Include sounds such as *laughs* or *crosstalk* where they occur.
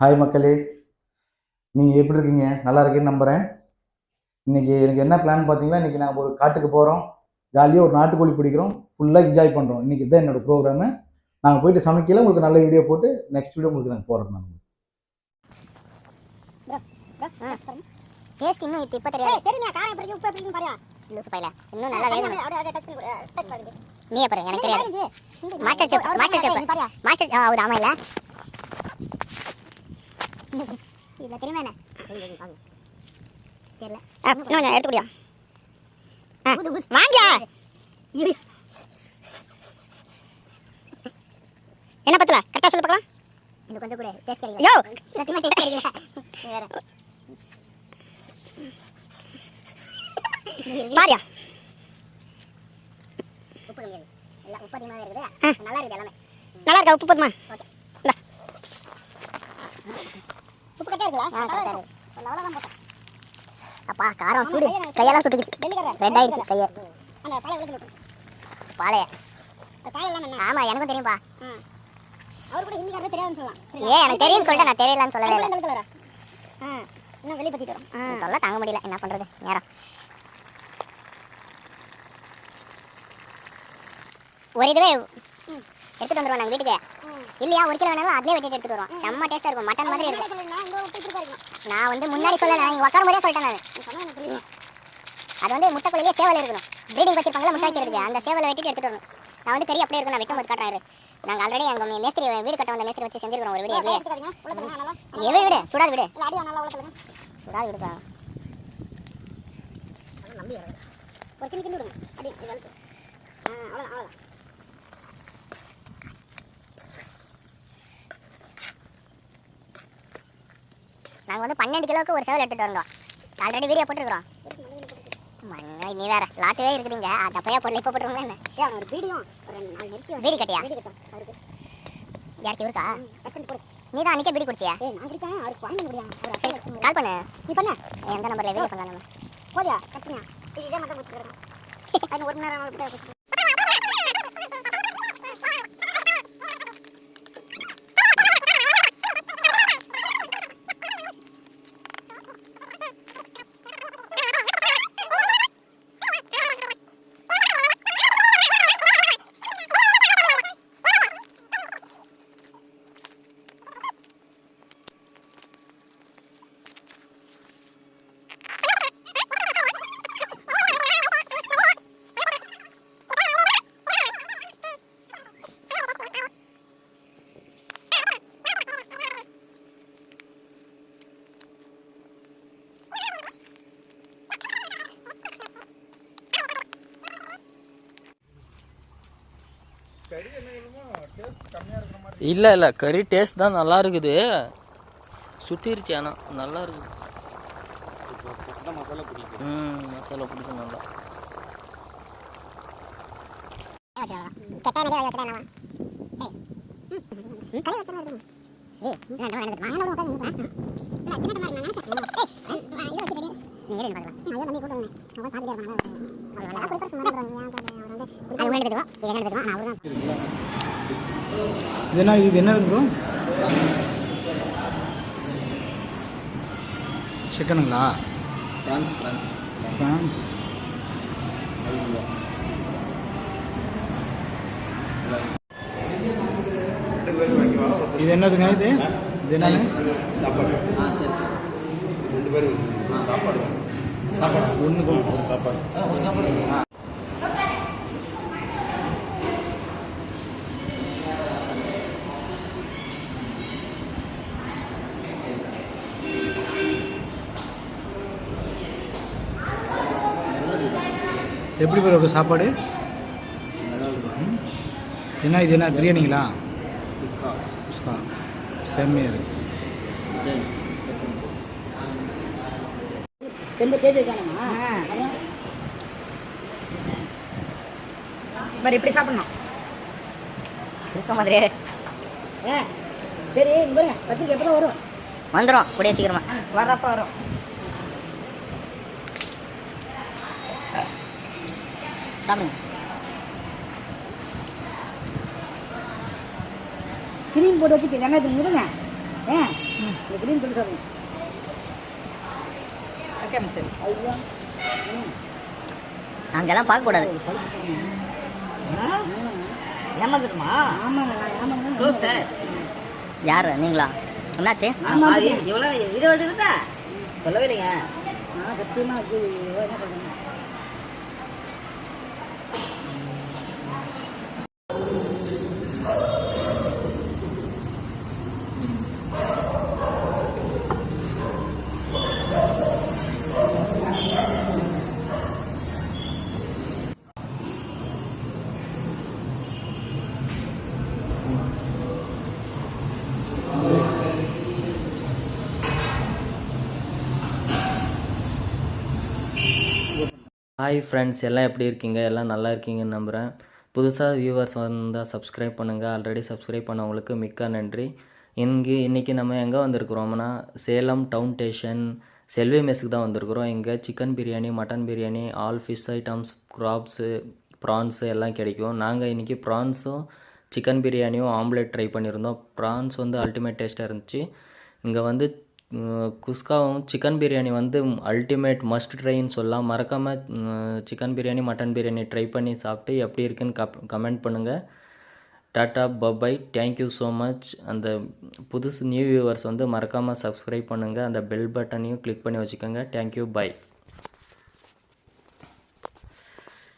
Hi மக்களே. நீங்கள் எப்படி இருக்கீங்க? நல்லா இருக்கீங்கன்னு நம்புகிறேன் இன்றைக்கி எனக்கு என்ன பிளான் பார்த்தீங்கன்னா இன்றைக்கி நான் ஒரு காட்டுக்கு போகிறோம் ஜாலியாக ஒரு நாட்டுக்கோழி பிடிக்கிறோம். ஃபுல்லாக என்ஜாய் பண்ணுறோம் இன்றைக்கி இதுதான் என்னோடய ப்ரோக்ராமு நாங்கள் போயிட்டு சமைக்கல. உங்களுக்கு நல்ல வீடியோ போட்டு நெக்ஸ்ட் வீடியோ உங்களுக்கு நாங்கள் போடுறோம் நான் டேஸ்ட் இன்னும் இப்ப தெரியாது. தெரியுமா காரம் எப்படி உப்பு எப்படி பாரியா? லூசு பையல. இன்னும் நல்லா வேகணும். அப்படியே அப்படியே டச் பண்ணி டச் பண்ணி நீ பாரு எனக்கு தெரியாது. Master chef master chef master ஆ, ஹவுது ஆமா இல்ல. தெரியுமா என்ன? தெரியல. எடுத்து வாங்கியா? என்ன பத்தல? கரெக்டா சொல்லு பார்க்கலாம் கொஞ்சம் கூட டேஸ்ட் கிடைக்கல. யோ! சத்தியமா டேஸ்ட் கிடைக்கல. நீ வேற. பாரியா உப்பு கம்மியா எல்லாம் உப்பு அதிகமாக இருக்குது. நல்லா இருக்குது எல்லாமே. நல்லா இருக்கா? உப்பு போதுமா? ஓகே. கரெக்டா இருக்குல்ல? போட்டேன். அப்பா காரம் சூடு. கையெல்லாம் சுட்டுக்குச்சு. ரெட் ஆயிடுச்சு கையை. அந்த பாலைய என்ன? ஆமா எனக்கும் தெரியும்பா. அவர் கூட ஹிந்திக்காரே தெரியாதுன்னு சொல்லலாம். ஏன் எனக்கு தெரியும்னு சொல்லிட்டு நான் தெரியலன்னு சொல்லவே இல்லை. இன்னும் வெளியே பத்திட்டு வரோம். சொல்ல தாங்க முடியல. என்ன பண்றது? நேரம். ஒரு இதுவே எடுத்துட்டு வந்துருவோம் நாங்க வீட்டுக்கு. இல்லையா ஒரு கிலோ வேணாலும் அதுலயே வெட்டிட்டு எடுத்துட்டு வருவோம். செம்ம டேஸ்டா இருக்கும் மட்டன் மாதிரி இருக்கும். நான் வந்து முன்னாடி சொல்ல நான் இங்க உட்காரும் போதே சொல்லிட்டேன் நான். அது வந்து முட்டை கோழிலே சேவல் இருக்கணும். ப்ரீடிங் வச்சிருப்பாங்கல்ல முட்டை வைக்கிறதுக்கு. அந்த சேவலை வெட்டிட்டு எடுத்துட்டு வரணும். நான் வந்து கறி அப்படியே இருக்கும் நான் வெட்டும் போது காட்டுறாரு நாங்க ஆல்ரெடி எங்க மேஸ்திரி வீடு கட்ட வந்த மேஸ்திரி வச்சு செஞ்சிருக்கோம் ஒரு வீடியோ. எவ்வளவு விடு சுடாது விடு. சுடாது விடுப்பா ஒரு கிண்ணி கிண்ணி விடுங்க அடி இது அழுத்து. ஆ அவ்வளோதான் அவ்வளோதான் நாங்க வந்து பன்னெண்டு கிலோவுக்கு ஒரு சேவல் எடுத்துட்டு வந்தோம். ஆல்ரெடி வீடியோ போட்டுருக்கோம் மண்ணை நீ வேற. லாட்டவே இருக்குதுங்க. தப்பையா பொருள் இப்போ போட்டுருவோங்க என்ன? அவன் ஒரு பீடியும் ஒரு நாலு நெருக்கி வீடு கட்டியா? வீடு கட்டும் அவருக்கு. யாருக்கு இருக்கா நீ தான் அன்னைக்கே வீடு குடிச்சியா? ஏய் நான் இருக்கேன் அவருக்கு வாங்கி அசைவம். கால் பண்ணு. நீ பண்ண. எந்த நம்பர்ல வீடியோ பண்ணலாம் நம்ம போதியா? கட் பண்ணியா இது மட்டும் *laughs* அது ஒரு நேரம் இல்லை இல்லை கறி டேஸ்ட் தான் நல்லா இருக்குது. சுத்திருச்சு ஆனால் நல்லா இருக்குது. ம் மசாலா பிடிக்கும் நல்லா. கெட்டானே என்ன இது என்னது ப்ரோ சிக்கனுங்களா? ஃப்ரான்ஸ் ஃப்ரான்ஸ் பிரான்ஸ் இது என்னதுங்க இது? இது என்னங்க ஆ சரி சரி. ரெண்டு பேர் சாப்பாடு சாப்பாடு. ஒன்றுக்கு சாப்பாடு. எப்படி ப்ரோ இருக்கு சாப்பாடு? என்ன இது என்ன பிரியாணிங்களா? குஸ்கா செம்மையாக இருக்கு. மாதிரி இப்படி சாப்பிடணும். இருக்க மாதிரி ஏ சரி இங்க பத்திரிக்கை எப்போ வரும்? வந்துடும் கூடிய சீக்கிரமா. வர்றப்ப வரும். சாப்பிடுங்க கிரீம் போட்டு வச்சு வெங்காயத்துக்கு முருங்க ஏன் இந்த கிரீன் சொல்லி சொல்லுங்க. ஓகே மிஸ்டர் ஐயோ. அங்கெல்லாம் பார்க்க கூடாது. ஏமாந்துருமா ஆமாங்க சார். யாரு? நீங்களா? என்னாச்சு? எவ்வளோ இருபது இருந்தா? சொல்லவே இல்லைங்க. சத்தியமாக என்ன சொல்லுங்க ஹாய் ஃப்ரெண்ட்ஸ் எல்லாம் எப்படி இருக்கீங்க? எல்லாம் நல்லா இருக்கீங்கன்னு நம்புகிறேன் புதுசாக வியூவர்ஸ் வந்தால் சப்ஸ்கிரைப் பண்ணுங்கள் ஆல்ரெடி சப்ஸ்கிரைப் பண்ணவங்களுக்கு மிக்க நன்றி. இங்கே இன்றைக்கி நம்ம எங்கே வந்திருக்கிறோம்னா சேலம் டவுன் ஸ்டேஷன் செல்வி மெஸ்ஸுக்கு தான் வந்திருக்கிறோம். இங்கே chicken biryani mutton biryani all fish items crabs prawns எல்லாம் கிடைக்கும். நாங்கள் இன்றைக்கி ப்ரான்ஸும் சிக்கன் பிரியாணியும் ஆம்லேட் ட்ரை பண்ணியிருந்தோம். ப்ரான்ஸ் வந்து அல்டிமேட் டேஸ்ட்டாக இருந்துச்சு. இங்கே வந்து குஸ்காவும் சிக்கன் பிரியாணி வந்து அல்டிமேட் மஸ்ட் ட்ரைன்னு சொல்லலாம். மறக்காமல் chicken biryani mutton biryani try பண்ணி சாப்பிட்டு எப்படி இருக்குன்னு கப் கமெண்ட் பண்ணுங்கள் tata bye bye thank you so much அந்த புதுசு நியூ வியூவர்ஸ் வந்து மறக்காமல் சப்ஸ்கிரைப் பண்ணுங்கள் அந்த பெல் பட்டனையும் கிளிக் பண்ணி வச்சுக்கோங்க. Thank you bye